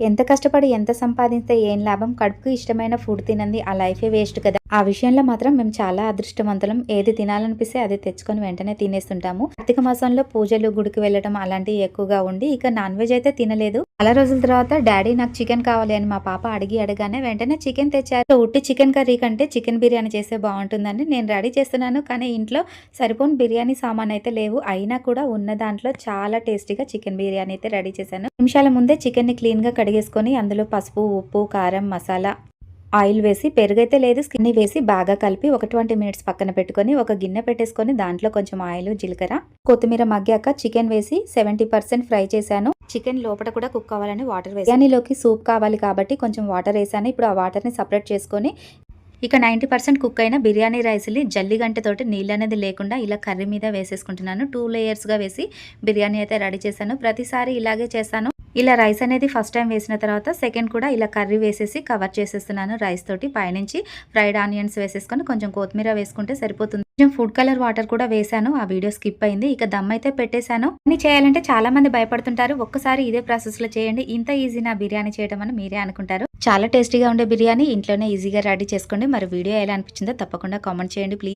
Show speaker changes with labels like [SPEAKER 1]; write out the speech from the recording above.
[SPEAKER 1] ఎంత కష్టపడి ఎంత సంపాదిస్తే ఏం లాభం? కడుపుకు ఇష్టమైన ఫుడ్ తినంది ఆ లైఫే వేస్ట్ కదా. ఆ విషయంలో మాత్రం మేము చాలా అదృష్టవంతులం. ఏది తినాలనిపిస్తే అది తెచ్చుకొని వెంటనే తినేస్తుంటాము. కార్తీక మాసంలో పూజలు గుడికి వెళ్ళడం అలాంటివి ఎక్కువగా ఉండి ఇక నాన్ వెజ్ అయితే తినలేదు. చాలా రోజుల తర్వాత డాడీ నాకు చికెన్ కావాలి అని మా పాప అడిగి అడగానే వెంటనే చికెన్ తెచ్చారు. ఉట్టి చికెన్ కర్రీ కంటే చికెన్ బిర్యానీ చేస్తే బాగుంటుందని నేను రెడీ చేస్తున్నాను. కానీ ఇంట్లో సరిపోని బిర్యానీ సామాన్ అయితే లేవు. అయినా కూడా ఉన్న దాంట్లో చాలా టేస్టీగా చికెన్ బిర్యానీ అయితే రెడీ చేశాను. నిమిషాల ముందే చికెన్ని క్లీన్గా కడిగేసుకొని అందులో పసుపు ఉప్పు కారం మసాలా ఆయిల్ వేసి పెరుగైతే లేదు స్కిన్ వేసి బాగా కలిపి ఒక ట్వంటీ మినిట్స్ పక్కన పెట్టుకొని ఒక గిన్నె పెట్టేసుకొని దాంట్లో కొంచెం ఆయిల్ జీలకర్ర కొత్తిమీర మగ్గాక చికెన్ వేసి సెవెంటీ పర్సెంట్ ఫ్రై చేశాను. చికెన్ లోపల కూడా కుక్ కావాలని వాటర్ వేసి బిర్యానీలోకి సూప్ కావాలి కాబట్టి కొంచెం వాటర్ వేసాను. ఇప్పుడు ఆ వాటర్ని సపరేట్ చేసుకొని ఇక నైంటీ పర్సెంట్ కుక్ అయిన బిర్యానీ రైస్ని జల్లి గంటతోటి నీళ్ళు అనేది లేకుండా ఇలా కర్రీ మీద వేసేసుకుంటున్నాను. టూ లేయర్స్గా వేసి బిర్యానీ అయితే రెడీ చేశాను. ప్రతిసారి ఇలాగే చేశాను ఇలా రైస్ అనేది ఫస్ట్ టైం వేసిన తర్వాత సెకండ్ కూడా ఇలా కర్రీ వేసేసి కవర్ చేసేస్తున్నాను రైస్ తోటి. పైనుంచి ఫ్రైడ్ ఆనియన్స్ వేసేసుకొని కొంచెం కొత్తిమీర వేసుకుంటే సరిపోతుంది. కొంచెం ఫుడ్ కలర్ వాటర్ కూడా వేసాను ఆ వీడియో స్కిప్ అయింది. ఇక దమ్ అయితే పెట్టేశాను. అన్ని చేయాలంటే చాలా మంది భయపడుతుంటారు. ఒక్కసారి ఇదే ప్రాసెస్లో చేయండి. ఇంత ఈజీ నా బిర్యానీ చేయడం అని మీరే అనుకుంటారు. చాలా టేస్టీగా ఉండే బిర్యానీ ఇంట్లోనే ఈజీగా రెడీ చేసుకోండి. మరి వీడియో ఎలా అనిపించిందో తప్పకుండా కామెంట్ చేయండి. ప్లీజ్.